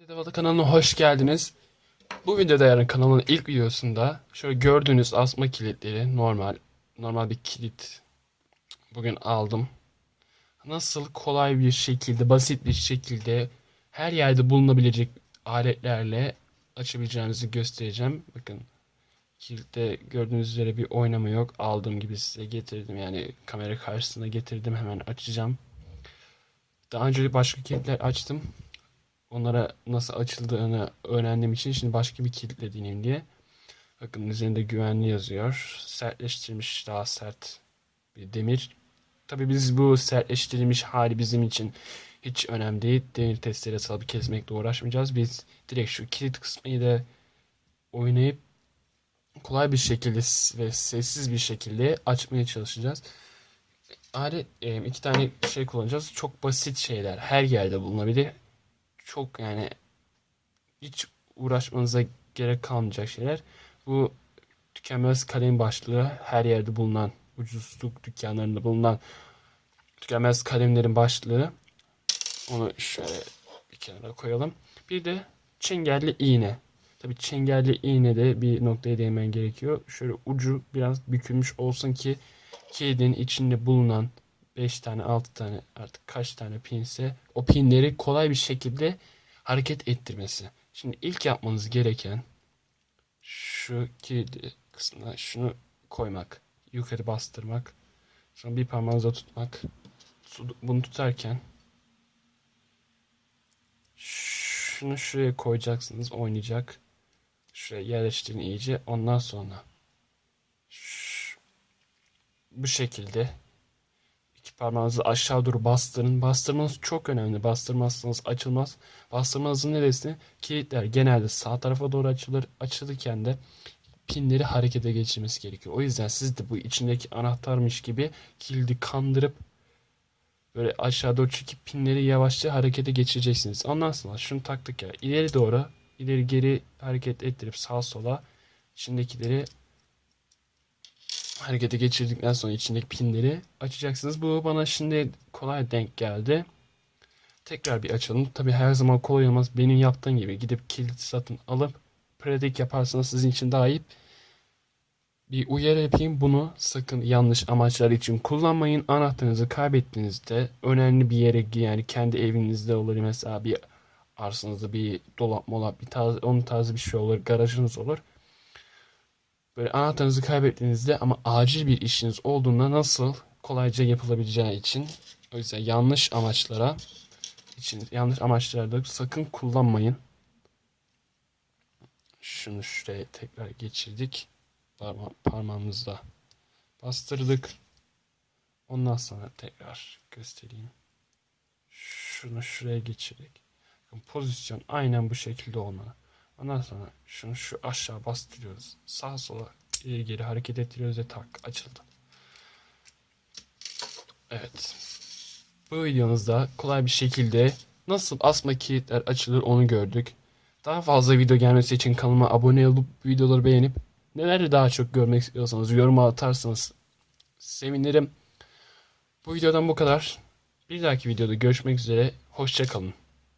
Dedevalı kanalına hoş geldiniz. Bu videoda yani kanalın ilk videosunda şöyle gördüğünüz asma kilitleri normal normal bir kilit bugün aldım. Nasıl kolay bir şekilde, basit bir şekilde her yerde bulunabilecek aletlerle açabileceğinizi göstereceğim. Bakın kilitte gördüğünüz üzere bir oynama yok. Aldığım gibi size getirdim yani kamera karşısına getirdim hemen açacağım. Daha önce başka kilitler açtım onlara nasıl açıldığını öğrendiğim için şimdi başka bir kilitle deneyeyim diye. Bakın üzerinde güvenli yazıyor. Sertleştirilmiş daha sert bir demir. Tabii biz bu sertleştirilmiş hali bizim için hiç önemli değil. Demir testeresi alıp kesmekle uğraşmayacağız. Biz direkt şu kilit kısmını da oynayıp kolay bir şekilde ve sessiz bir şekilde açmaya çalışacağız. Alet iki tane şey kullanacağız. Çok basit şeyler. Her yerde bulunabilir çok yani hiç uğraşmanıza gerek kalmayacak şeyler. Bu tükenmez kalem başlığı her yerde bulunan ucuzluk dükkanlarında bulunan tükenmez kalemlerin başlığı. Onu şöyle bir kenara koyalım. Bir de çengelli iğne. Tabi çengelli iğne de bir noktaya değmen gerekiyor. Şöyle ucu biraz bükülmüş olsun ki kilidin içinde bulunan 5 tane 6 tane artık kaç tane pinse o pinleri kolay bir şekilde hareket ettirmesi. Şimdi ilk yapmanız gereken şu kilidi kısmına şunu koymak. Yukarı bastırmak. Sonra bir parmağınıza tutmak. Bunu tutarken şunu şuraya koyacaksınız oynayacak. Şuraya yerleştirin iyice. Ondan sonra şu, bu şekilde parmağınızı aşağı doğru bastırın. Bastırmanız çok önemli. Bastırmazsanız açılmaz. Bastırmanızın neresi? Kilitler genelde sağ tarafa doğru açılır. Açılırken de pinleri harekete geçirmesi gerekiyor. O yüzden siz de bu içindeki anahtarmış gibi kilidi kandırıp böyle aşağı doğru çekip pinleri yavaşça harekete geçireceksiniz. Ondan sonra şunu taktık ya ileri doğru ileri geri hareket ettirip sağ sola içindekileri harekete geçirdikten sonra içindeki pinleri açacaksınız. Bu bana şimdi kolay denk geldi. Tekrar bir açalım. Tabi her zaman kolay olmaz. Benim yaptığım gibi gidip kilit satın alıp pratik yaparsanız sizin için daha iyi. Bir uyarı yapayım. Bunu sakın yanlış amaçlar için kullanmayın. Anahtarınızı kaybettiğinizde önemli bir yere yani kendi evinizde olur mesela bir arsanızda bir dolap molap bir tarz, onun tarzı bir şey olur. Garajınız olur böyle anahtarınızı kaybettiğinizde ama acil bir işiniz olduğunda nasıl kolayca yapılabileceği için o yüzden yanlış amaçlara için yanlış amaçlarda sakın kullanmayın. Şunu şuraya tekrar geçirdik. Parma parmağımızla bastırdık. Ondan sonra tekrar göstereyim. Şunu şuraya geçirdik. Pozisyon aynen bu şekilde olmalı. Ondan sonra şunu şu aşağı bastırıyoruz. Sağa sola ileri geri hareket ettiriyoruz ve tak açıldı. Evet. Bu videomuzda kolay bir şekilde nasıl asma kilitler açılır onu gördük. Daha fazla video gelmesi için kanalıma abone olup videoları beğenip neleri daha çok görmek istiyorsanız yoruma atarsanız sevinirim. Bu videodan bu kadar. Bir dahaki videoda görüşmek üzere. Hoşçakalın.